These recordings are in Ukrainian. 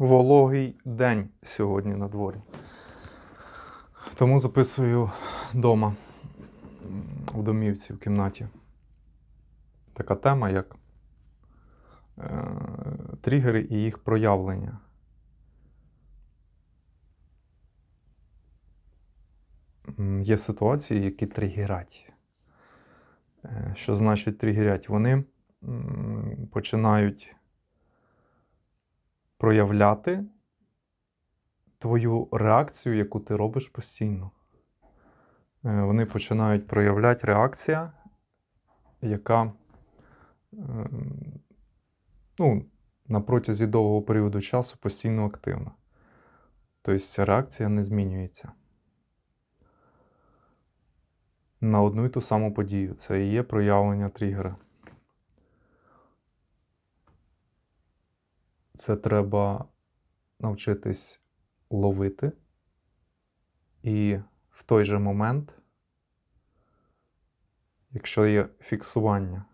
вологий день сьогодні на дворі. Тому записую вдома в домівці в кімнаті. Така тема, як е, тригери і їх проявлення. Є ситуації, які тригерять. Е, Що значить тригерять? Вони починають проявляти твою реакцію, яку ти робиш постійно. Е, Вони починають проявляти реакція, яка ну, на протязі довгого періоду часу постійно активна. Тобто ця реакція не змінюється. На одну і ту саму подію. Це і є проявлення тригера. Це треба навчитись ловити і в той же момент, якщо є фіксування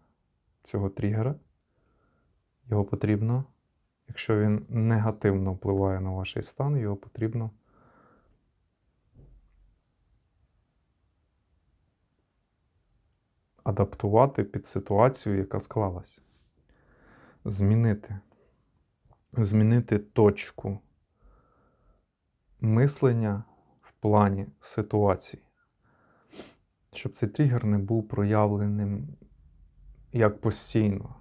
цього тригера, його потрібно, якщо він негативно впливає на ваш стан, його потрібно адаптувати під ситуацію, яка склалась. Змінити. Змінити точку мислення в плані ситуації, щоб цей тригер не був проявленим як постійно.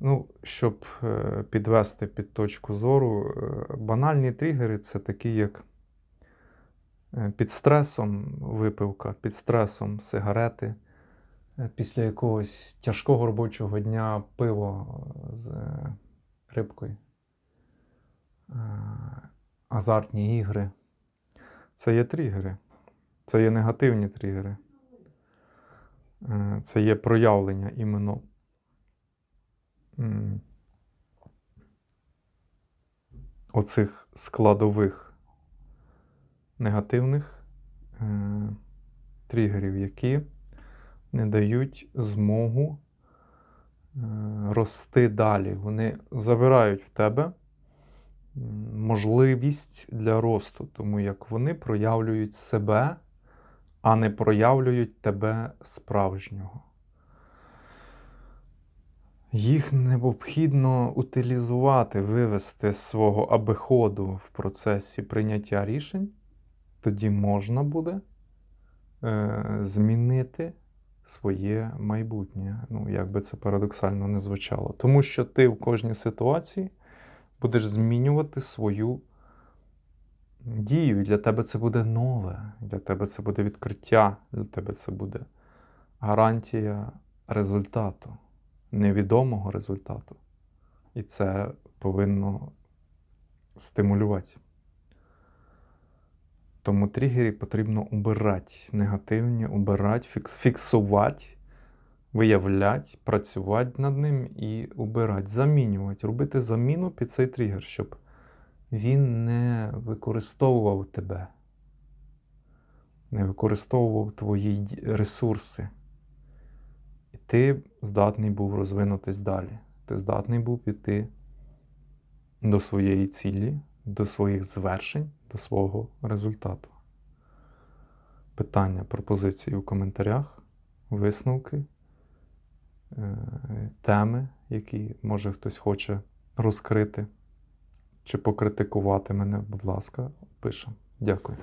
Ну, щоб е, підвести під точку зору, е, банальні тригери це такі, як е, під стресом випивка, під стресом сигарети, після якогось тяжкого робочого дня пиво з рибкою, е, азартні ігри. Це є тригери. Це є негативні тригери. Е, Це є проявлення іменно оцих складових негативних е, тригерів, які не дають змогу рости далі. Вони забирають в тебе можливість для росту, тому як вони проявлюють себе, а не проявлюють тебе справжнього. Їх необхідно утилізувати, вивести з свого обиходу в процесі прийняття рішень, тоді можна буде е, змінити своє майбутнє. Ну, як би це парадоксально не звучало. Тому що ти в кожній ситуації будеш змінювати свою дію. І для тебе це буде нове, для тебе це буде відкриття, для тебе це буде гарантія результату, невідомого результату. І це повинно стимулювати. Тому тригери потрібно убирати негативні, убирати, фікс, фіксувати, виявляти, працювати над ним і убирати, замінювати, робити заміну під цей тригер, щоб він не використовував тебе, не використовував твої ресурси. І ти здатний був розвинутись далі. Ти здатний був піти до своєї цілі, до своїх звершень, до свого результату. Питання, пропозиції у коментарях, висновки, е, теми, які може хтось хоче розкрити чи покритикувати мене, будь ласка, пишемо. Дякую.